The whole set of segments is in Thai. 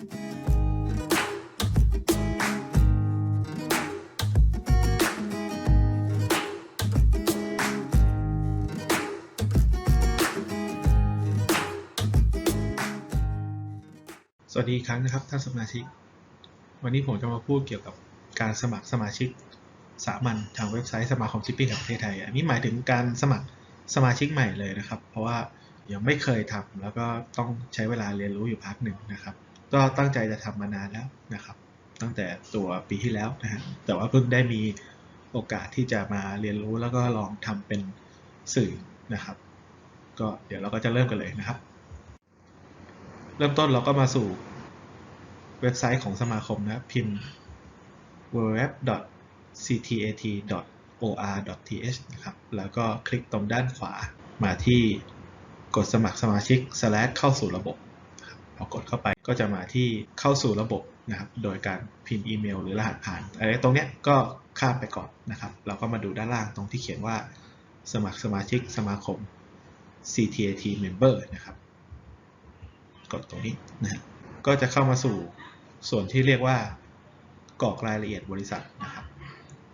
สวัสดีอีกครั้งนะครับท่านสมาชิก วันนี้ผมจะมาพูดเกี่ยวกับการสมัครสมาชิกสามัญทางเว็บไซต์สมาคมชิปปิ้งแห่งประเทศไทย อันนี้หมายถึงการสมัครสมาชิกใหม่เลยนะครับ เพราะว่ายังไม่เคยทำแล้วก็ต้องใช้เวลาเรียนรู้อยู่พักหนึ่งนะครับ ก็ตั้งใจจะทำมานานแล้วนะครับ ตั้งแต่ตัวปีที่แล้วนะฮะแต่ว่าเพิ่งได้มีโอกาสที่จะมาเรียนรู้แล้วก็ลองทำเป็นสื่อนะครับ ก็เดี๋ยวเราก็จะเริ่มกันเลยนะครับ เริ่มต้นเราก็มาสู่เว็บไซต์ของสมาคมนะพิมพ์ www.ctat.or.th นะครับ แล้วก็คลิกตรงด้านขวามาที่กดสมัครสมาชิก slash เข้าสู่ระบบ พอกดเข้าไปก็จะมาที่เข้าสู่ระบบนะครับโดยการพิมพ์อีเมล หรือรหัสผ่านอะไรตรงเนี้ยก็ข้ามไปก่อนนะครับ เราก็มาดูด้านล่างตรงที่เขียนว่า สมัครสมาชิกสมาคม CTAT member นะครับ กดตรงนี้นะฮะก็จะเข้ามาสู่ส่วนที่เรียกว่ากรอกรายละเอียดบริษัทนะครับ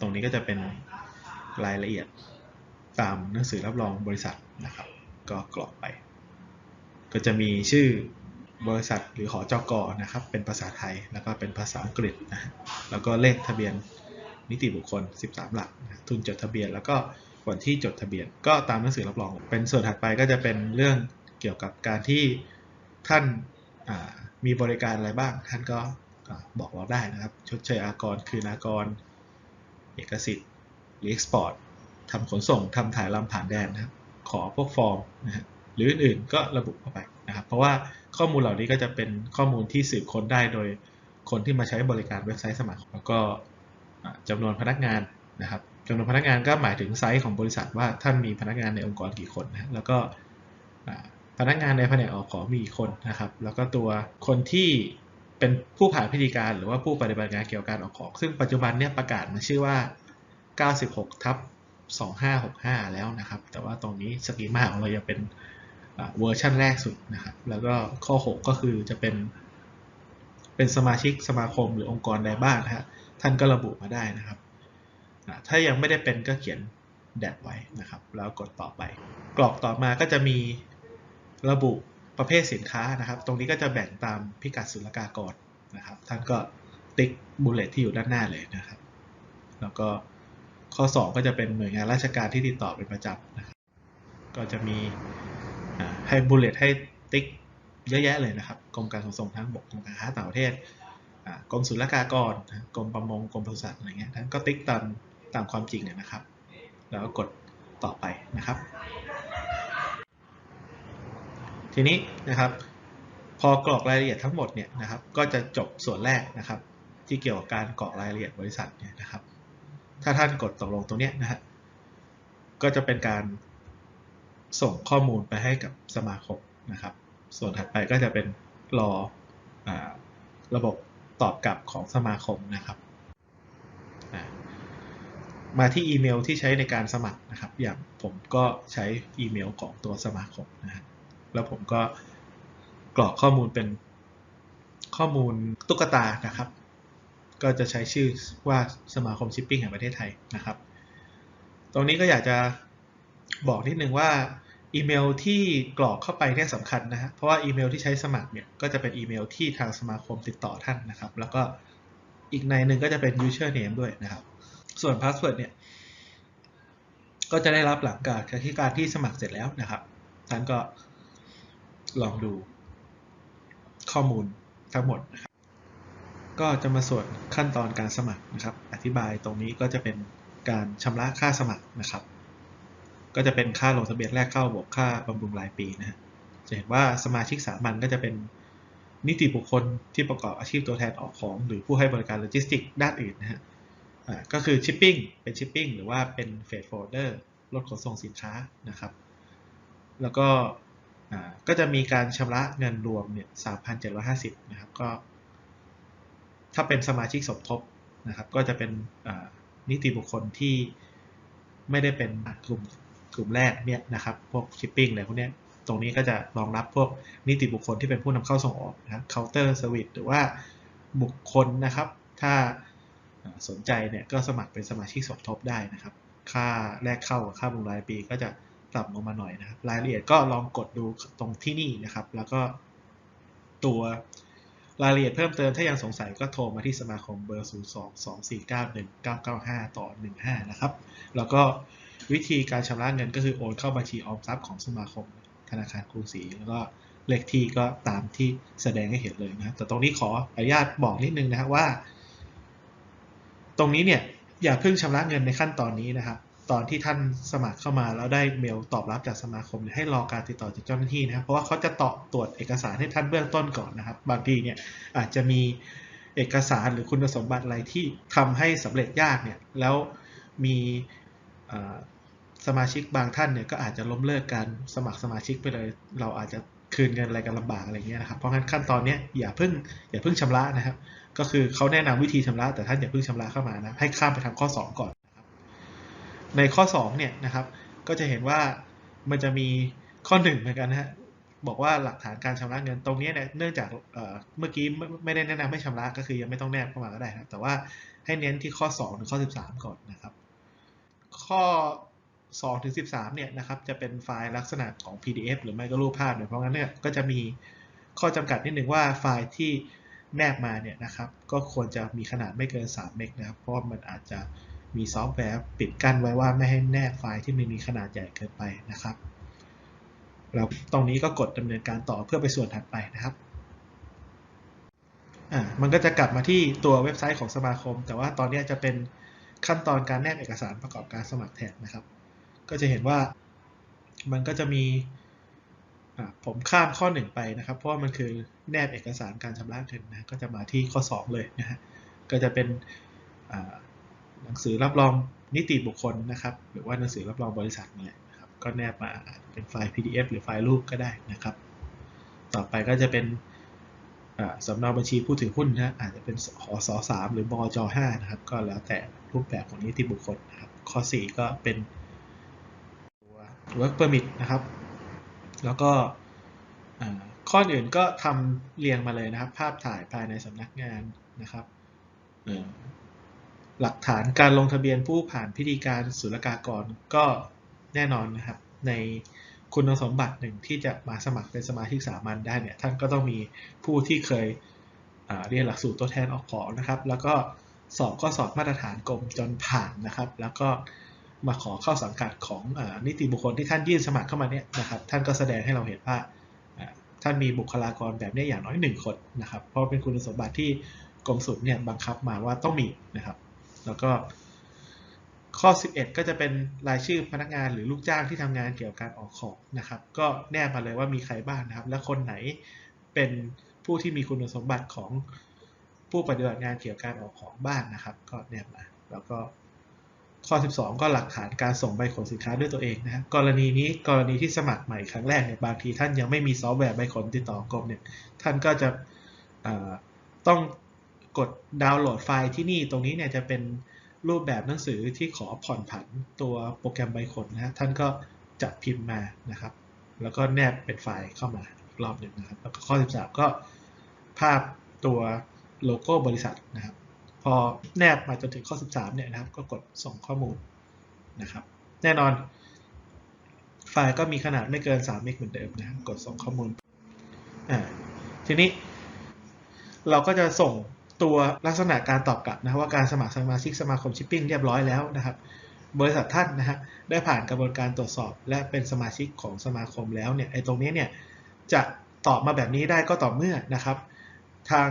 ตรงนี้ก็จะเป็นรายละเอียดตามหนังสือรับรองบริษัทนะครับ ก็กรอกไป ก็จะมีชื่อ บริษัทหรือหอจกอนะครับ เป็นภาษาไทยแล้วก็เป็นภาษาอังกฤษนะแล้วก็เลขทะเบียนนิติบุคคล 13 หลักนะทุนจดทะเบียน แล้วก็วันที่จดทะเบียน ก็ตามหนังสือรับรอง เป็นส่วนถัดไปก็จะเป็นเรื่องเกี่ยวกับการที่ท่านามีบริการอะไรบ้าง ท่านก็บอกเราได้นะครับ ชดเชยอากร คืนอากร เอกสิทธิ์หรือ export ทำขนส่งทำถ่ายลำผ่านแดนนะครับ ขอพวกฟอร์มนะฮะหรืออื่นๆก็ระบุเข้าไป นะครับเพราะว่าข้อมูลเหล่านี้ก็จะเป็นข้อมูลที่สืบค้นได้โดยคนที่มาใช้บริการเว็บไซต์สมัคร แล้วก็อ่าจำนวนพนักงานนะครับจำนวนพนักงานก็หมายถึงไซส์ของบริษัทว่าท่านมีพนักงานในองค์กรกี่คนนะแล้วก็พนักงานในแผนกออกของมีกี่คนนะครับ แล้วก็ตัวคนที่เป็นผู้ผ่านพิธีการหรือว่าผู้ปฏิบัติงานเกี่ยวกับการออกของ ซึ่งปัจจุบันเนี่ยประกาศมาชื่อว่า 96 ทับ 2565 แล้วนะครับ แต่ว่าตรงนี้สกีมาของเรายังเป็น เวอร์ชันแรกสุดนะครับ แล้วก็ข้อ 6 ก็คือจะเป็น เป็นสมาชิกสมาคมหรือองค์กรใดบ้างนะฮะท่านก็ระบุมาได้นะครับ ถ้ายังไม่ได้เป็นก็เขียนแดดไว้นะครับ แล้วกดต่อไป กรอกต่อมาก็จะมีระบุประเภทสินค้านะครับ ตรงนี้ก็จะแบ่งตามพิกัดศุลกากรนะครับ ท่านก็ติ๊กบุลเลตที่อยู่ด้านหน้าเลยนะครับ แล้วก็ข้อ 2 ก็จะเป็นหน่วยงานราชการที่ติดต่อเป็นประจำนะครับ ก็จะมี ให้บุลเลตให้ติ๊กเยอะแยะเลยนะครับกรมการขนส่งทางบกกรมการค้าต่างประเทศกรมศุลกากรกรมประมงกรมปศุสัตว์อะไรเงี้ยท่านก็ติ๊กตามตามความจริงนะครับ แล้วก็กดต่อไปนะครับ ทีนี้นะครับ พอกรอกรายละเอียดทั้งหมดเนี่ยนะครับ ก็จะจบส่วนแรกนะครับ ที่เกี่ยวกับการกรอกรายละเอียดบริษัทเนี่ยนะครับ ถ้าท่านกดตกลงตรงนี้นะฮะก็จะเป็นการ ส่งข้อมูลไปให้กับสมาคมนะครับ ส่วนถัดไปก็จะเป็นรออระบบตอบกลับของสมาคมนะครับ มาที่อีเมลที่ใช้ในการสมัครนะครับ อย่างผมก็ใช้อีเมลของตัวสมาคมนะฮะแล้วผมก็กรอกข้อมูลเป็นข้อมูลตุ๊กตานะครับ ก็จะใช้ชื่อว่าสมาคมชิปปิ้งแห่งประเทศไทยนะครับ ตรงนี้ก็อยากจะบอกนิดนึงว่า อีเมลที่กรอกเข้าไปเนี่ยสำคัญนะฮะเพราะว่าอีเมลที่ใช้สมัครเนี่ยก็จะเป็นอีเมลที่ทางสมาคมติดต่อท่านนะครับ แล้วก็อีกในหนึ่งก็จะเป็น username ด้วยนะครับ ส่วน password เนี่ยก็จะได้รับหลังการที่การที่สมัครเสร็จแล้วนะครับ ท่านก็ลองดูข้อมูลทั้งหมดนะครับ ก็จะมาส่วนขั้นตอนการสมัครนะครับ อธิบายตรงนี้ก็จะเป็นการชำระค่าสมัครนะครับ ก็จะเป็นค่าลงทะเบียนแรกเข้าบวกค่าบำรุงรายปีนะฮะจะเห็นว่าสมาชิกสามัญก็จะเป็นนิติบุคคลที่ประกอบอาชีพตัวแทนออกของ หรือผู้ให้บริการโลจิสติกด้านอื่นนะฮะก็คือชิปปิ้งเป็นชิปปิ้งหรือว่าเป็นเฟรดโฟลเดอร์รถขนส่งสินค้านะครับ แล้วก็ก็จะมีการชำระเงินรวมเนี่ย3,750 นะครับ ก็ ถ้าเป็นสมาชิกสมทบนะครับ ก็จะเป็นนิติบุคคลที่ไม่ได้เป็นกลุ่ม กลุ่มแรกเนี่ยนะครับพวกชิปปิ้งอะไรพวกนี้ตรงนี้ก็จะรองรับพวกนิติบุคคลที่เป็นผู้นำเข้าส่งออกนะครับ counter service หรือว่าบุคคลนะครับ ถ้าสนใจเนี่ยก็สมัครเป็นสมาชิกสมทบได้นะครับ ค่าแรกเข้ากับค่าบำรุงรายปีก็จะปรับลงมาหน่อยนะครับ รายละเอียดก็ลองกดดูตรงที่นี่นะครับ แล้วก็ตัวรายละเอียดเพิ่มเติมถ้ายังสงสัยก็โทรมาที่สมาคมเบอร์ 0 2 2 4 9 1 9 9 5 ต่อ 15 นะครับ แล้วก็ วิธีการชำระเงินก็คือโอนเข้าบัญชีออมทรัพย์ของสมาคมธนาคารกรุงศรีแล้วก็เลขที่ก็ตามที่แสดงให้เห็นเลยนะ แต่ตรงนี้ขออนุญาตบอกนิดนึงนะครับว่า ตรงนี้เนี่ยอย่าเพิ่งชำระเงินในขั้นตอนนี้นะครับ ตอนที่ท่านสมัครเข้ามาแล้วได้เมลตอบรับจากสมาคมให้รอการติดต่อจากเจ้าหน้าที่นะครับ เพราะว่าเขาจะตอบตรวจเอกสารให้ท่านเบื้องต้นก่อนนะครับ บางทีเนี่ยอาจจะมีเอกสารหรือคุณสมบัติอะไรที่ทำให้สำเร็จยากเนี่ย แล้วมี สมาชิกบางท่านเนี่ยก็อาจจะล้มเลิกการสมัครสมาชิกไปเลย เราอาจจะคืนเงินอะไรกันลำบากอะไรเงี้ยนะครับเพราะงั้นขั้นตอนนี้อย่าเพิ่งอย่าเพิ่งชำระนะครับ ก็คือเขาแนะนำวิธีชำระ แต่ท่านอย่าเพิ่งชำระเข้ามานะให้ข้ามไปทาข้อ 2 ก่อนนะครับในข้อ2เนี่ยนะครับก็จะเห็นว่ามันจะมีข้อ1เหมือนกันนะฮะบอกว่าหลักฐานการชำระเงินตรงนี้เนี่ยเนื่องจากเมื่อกี้ไม่ได้แนะนำให้ชำระก็คือยังไม่ต้องแนบเข้ามาก็ได้ครับแต่ว่าให้เน้นที่ข้อ2ถึงข้อ 13 ก่อนนะครับ ข้อ2ถึง13เนี่ยนะครับจะเป็นไฟล์ลักษณะของ PDF หรือไม่ก็รูปภาพเนี่ยเพราะงั้นเนี่ยก็จะมีข้อจำกัดนิดหนึ่งว่าไฟล์ที่แนบมาเนี่ยนะครับก็ควรจะมีขนาดไม่เกิน 3 เมกนะครับ เพราะมันอาจจะมีซอฟต์แวร์ปิดกั้นไว้ว่าไม่ให้แนบไฟล์ที่มันมีขนาดใหญ่เกินไปนะครับแล้วตรงนี้ก็กดดำเนินการต่อเพื่อไปส่วนถัดไปนะครับอ่ามันก็จะกลับมาที่ตัวเว็บไซต์ของสมาคม แต่ว่าตอนนี้จะเป็น ขั้นตอนการแนบเอกสารประกอบการสมัครแทนนะครับ ก็จะเห็นว่ามันก็จะมีผมข้ามข้อ 1 ไปนะครับ เพราะว่ามันคือแนบเอกสารการชำระเงินนะก็จะมาที่ข้อ 2 เลยนะฮะก็จะเป็นหนังสือรับรองนิติบุคคลนะครับ หรือว่าหนังสือรับรองบริษัทนี่ยนะครับก็แนบมาเป็นไฟล์ PDF หรือไฟล์รูปก็ได้นะครับ ต่อไปก็จะเป็น สำเนาบัญชีผู้ถือหุ้นนะอาจจะเป็นหอสอ3หรือบอจ5นะครับ ก็แล้วแต่รูปแบบของนิติบุคคลนะครับ ข้อ 4 ก็เป็น work permit นะครับ แล้วก็ข้ออื่นก็ทำเรียงมาเลยนะครับ ภาพถ่ายภายในสำนักงานนะครับหลักฐานการลงทะเบียนผู้ผ่านพิธีการศุลกากรก็แน่นอนนะครับใน คุณสมบัติหนึ่งที่จะมาสมัครเป็นสมาชิกสามัญได้เนี่ยท่านก็ต้องมีผู้ที่เคยเรียนหลักสูตรตัวแทนออกของนะครับ แล้วก็สอบก็สอบมาตรฐานกรมจนผ่านนะครับ แล้วก็มาขอเข้าสังกัดของอนิติบุคคลที่ท่านยื่นสมัครเข้ามาเนี่ยนะครับ ท่านก็แสดงให้เราเห็นว่าท่านมีบุคลากรแบบนี้อย่างน้อยหนึ่งคนนะครับ เพราะเป็นคุณสมบัติที่กรมศุลเนี่ยบังคับมาว่าต้องมีนะครับ แล้วก็ ข้อ 11 ก็จะเป็นรายชื่อพนักงานหรือลูกจ้างที่ทำงานเกี่ยวกับการออกของนะครับ ก็แนบมาเลยว่ามีใครบ้างนะครับ และคนไหนเป็นผู้ที่มีคุณสมบัติของผู้ปฏิบัติงานเกี่ยวกับการออกของบ้านนะครับ ก็แนบมา แล้วก็ข้อ 12 ก็หลักฐานการส่งใบขนสินค้าด้วยตัวเองนะกรณีนี้กรณีที่สมัครใหม่ครั้งแรกเนี่ยบางทีท่านยังไม่มีซอฟต์แวร์ใบขนติดต่อกรมเนี่ยท่านก็จะต้องกดดาวน์โหลดไฟล์ที่นี่ตรงนี้เนี่ยจะเป็น รูปแบบหนังสือที่ขอผ่อนผันตัวโปรแกรมใบขนนะท่านก็จัดพิมพ์มานะครับ แล้วก็แนบเป็นไฟล์เข้ามาอีกรอบหนึ่งนะครับ แล้วก็ข้อ 13 ก็ภาพตัวโลโก้บริษัทนะครับ พอแนบมาจนถึงข้อ 13 เนี่ยนะครับ ก็กดส่งข้อมูลนะครับ แน่นอน ไฟล์ก็มีขนาดไม่เกิน 3 เมกเหมือนเดิมนะกดส่งข้อมูลอ่าทีนี้เราก็จะส่ง ตัวลักษณะการตอบกลับนะว่าการสมัครสมาชิกสมาคมชิปปิ้งเรียบร้อยแล้วนะครับ บริษัทท่านนะฮะได้ผ่านกระบวนการตรวจสอบ และเป็นสมาชิกของสมาคมแล้วเนี่ยไอ้ตรงนี้เนี่ยจะตอบมาแบบนี้ได้ก็ต่อเมื่อนะครับ ทาง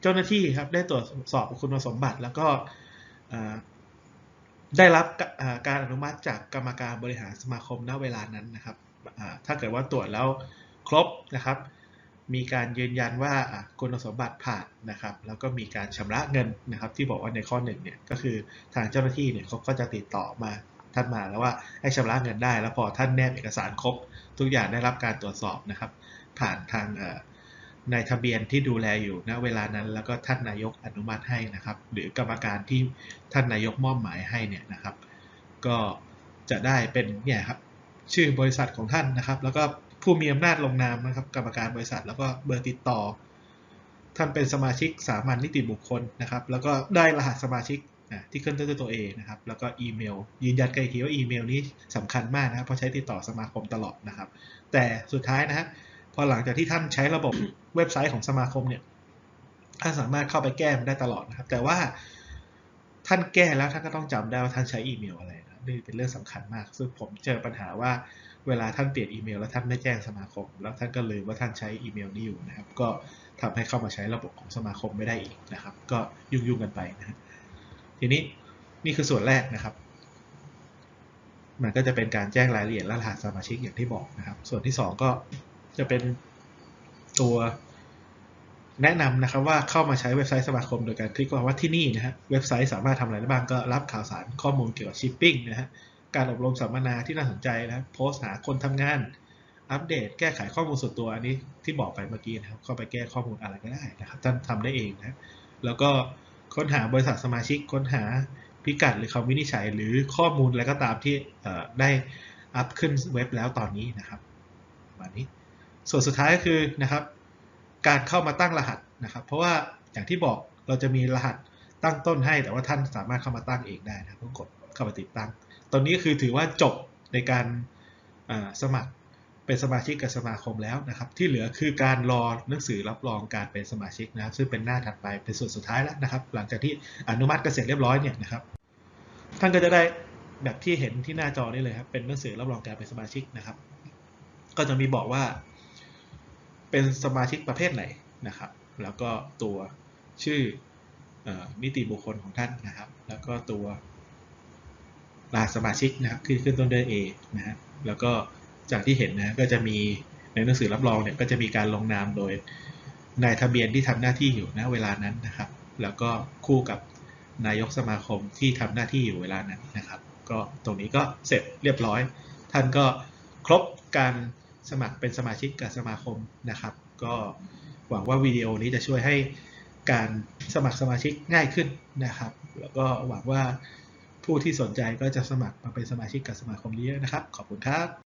เจ้าหน้าที่ครับได้ตรวจสอบคุณสมบัติแล้วก็ได้รับการอนุมัติจากกรรมการบริหารสมาคมณเวลานั้นนะครับถ้าเกิดว่าตรวจแล้วครบนะครับ มีการยืนยันว่าคุณสมบัติผ่านนะครับ แล้วก็มีการชำระเงินนะครับ ที่บอกว่าในข้อหนึ่งเนี่ยก็คือทางเจ้าหน้าที่เนี่ยเขาก็จะติดต่อมาท่านมาแล้วว่าให้ชำระเงินได้ แล้วพอท่านแนบเอกสารครบ ทุกอย่างได้รับการตรวจสอบนะครับ ผ่านทางในทะเบียนที่ดูแลอยู่ณเวลานั้น แล้วก็ท่านนายกอนุมัติให้นะครับ หรือกรรมการที่ท่านนายกมอบหมายให้เนี่ยนะครับ ก็จะได้เป็นเนี่ยครับชื่อบริษัทของท่านนะครับ แล้วก็ ผู้มีอำนาจลงนามนะครับ กรรมการบริษัท แล้วก็เบอร์ติดต่อ ท่านเป็นสมาชิกสามัญนิติบุคคลนะครับ แล้วก็ได้รหัสสมาชิกนะที่ขึ้นต้นด้วยตัวเองนะครับ แล้วก็อีเมล ยืนยันกันอีกทีว่าอีเมลนี้สำคัญมากนะครับเพราะใช้ติดต่อสมาคมตลอดนะครับ แต่สุดท้ายนะฮะพอหลังจากที่ท่านใช้ระบบเว็บไซต์ของสมาคมเนี่ยท่านสามารถเข้าไปแก้มันได้ตลอดนะครับ แต่ว่าท่านแก้แล้วท่านก็ต้องจำได้ว่าท่านใช้อีเมลอะไร นี่เป็นเรื่องสำคัญมาก ซึ่งผมเจอปัญหาว่าเวลาท่านเปลี่ยนอีเมล แล้วท่านไม่แจ้งสมาคม แล้วท่านก็ลืมว่าท่านใช้อีเมลนี้อยู่นะครับ ก็ทำให้เข้ามาใช้ระบบของสมาคมไม่ได้อีกนะครับ ก็ยุ่งๆกันไปนะฮะทีนี้นี่คือส่วนแรกนะครับ มันก็จะเป็นการแจ้งรายละเอียดและรหัสสมาชิกอย่างที่บอกนะครับ ส่วนที่สองก็จะเป็นตัว แนะนำนะครับว่าเข้ามาใช้เว็บไซต์สมาคมโดยการคลิกว่าที่นี่นะฮะเว็บไซต์สามารถทำอะไรได้บ้างก็รับข่าวสารข้อมูลเกี่ยวกับชิปปิ้งนะฮะการอบรมสัมมนาที่น่าสนใจนะโพสต์หาคนทำงาน อัปเดต แก้ไขข้อมูลส่วนตัวอันนี้ที่บอกไปเมื่อกี้นะครับเข้าไปแก้ข้อมูลอะไรก็ได้นะครับท่านทำได้เองนะแล้วก็ค้นหาบริษัทสมาชิกค้นหาพิกัดหรือคำวินิจฉัย หรือข้อมูลอะไรก็ตามที่ได้อัพขึ้นเว็บแล้วตอนนี้นะครับประมาณนี้ส่วนสุดท้ายก็คือนะครับ การเข้ามาตั้งรหัสนะครับ เพราะว่าอย่างที่บอกเราจะมีรหัสตั้งต้นให้ แต่ว่าท่านสามารถเข้ามาตั้งเองได้นะครับต้อกดเข้าไปติดตั้ง ตอนนี้คือถือว่าจบในการสมัครเป็นสมาชิกกับสมาคมแล้วนะครับ ที่เหลือคือการรอหนังสือรับรองการเป็นสมาชิกนะครับ ซึ่งเป็นหน้าถัดไปเป็นส่วนสุดท้ายแล้วนะครับ หลังจากที่อนุมัติกันเสร็จเรียบร้อยเนี่ยนะครับท่านก็จะได้แบบที่เห็นที่หน้าจอนี่เลยครับเป็นหนังสือรับรองการเป็นสมาชิกนะครับ ก็จะมีบอกว่า เป็นสมาชิกประเภทไหนนะครับ แล้วก็ตัวชื่อนิติบุคคลของท่านนะครับ แล้วก็ตัวรหัสมาชิกนะครับขึ้นขึ้นต้นด้วย A นะฮะแล้วก็จากที่เห็นนะก็จะมีในหนังสือรับรองเนี่ยก็จะมีการลงนามโดยนายทะเบียนที่ทำหน้าที่อยู่ณเวลานั้นนะครับ แล้วก็คู่กับนายกสมาคมที่ทำหน้าที่อยู่เวลานั้นนะครับ ก็ตรงนี้ก็เสร็จเรียบร้อย ท่านก็ครบการ สมัครเป็นสมาชิกกับสมาคมนะครับ ก็หวังว่าวิดีโอนี้จะช่วยให้การสมัครสมาชิกง่ายขึ้นนะครับ แล้วก็หวังว่าผู้ที่สนใจก็จะสมัครมาเป็นสมาชิกกับสมาคมนี้นะครับ ขอบคุณครับ